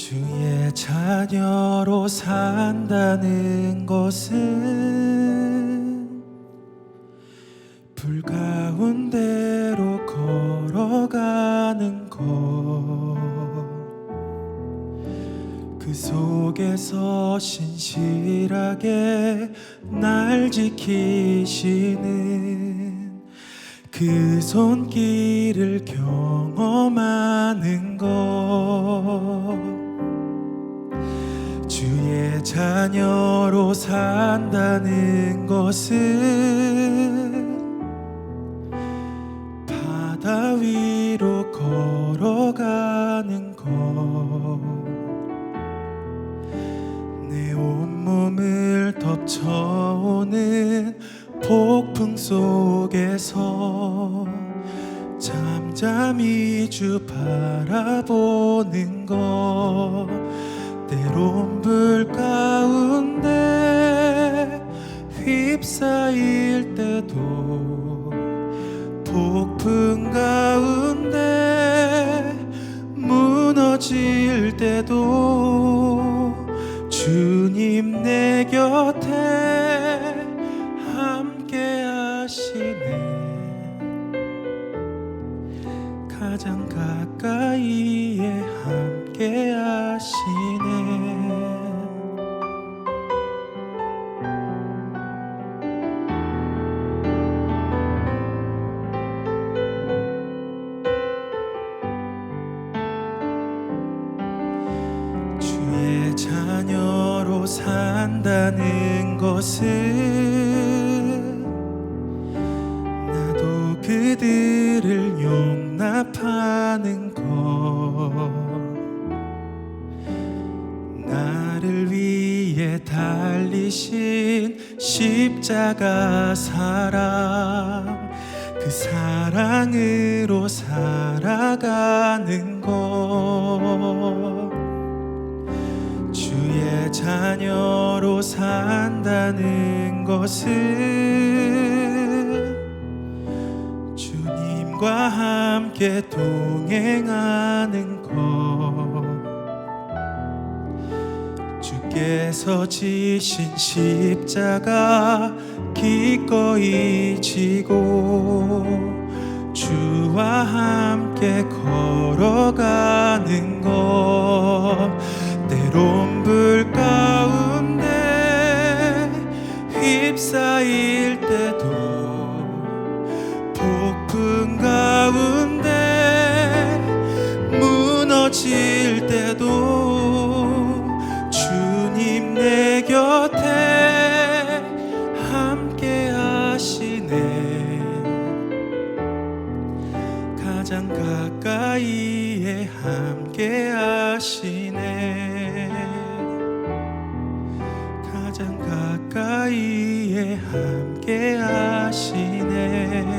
주의 자녀로 산다는 것은 불 가운데로 걸어가는 것. 그 속에서 신실하게 날 지키시는 그 손길을 경험하는 것 자녀로 산다는 것은 바다 위로 걸어가는 것. 내 온몸을 덮쳐오는 폭풍 속에서 잠잠히 주 바라보는 것 때론 불 가운데 휩싸일 때도 폭풍 가운데 무너질 때도 주님 내 곁에 함께 하시네. 가장 가까이에 함께 하시네 산다는 것은 나도 그들을 용납하는 것. 나를 위해 달리신 십자가 사랑 그 사랑으로 살아가는 것. 주의 자녀로 산다는 것은 주님과 함께 동행하는 것. 주께서 지신 십자가 기꺼이 지고 주와 함께 걸어가는 것 가까이에 함께 하시네. 가장 가까이에 함께 하시네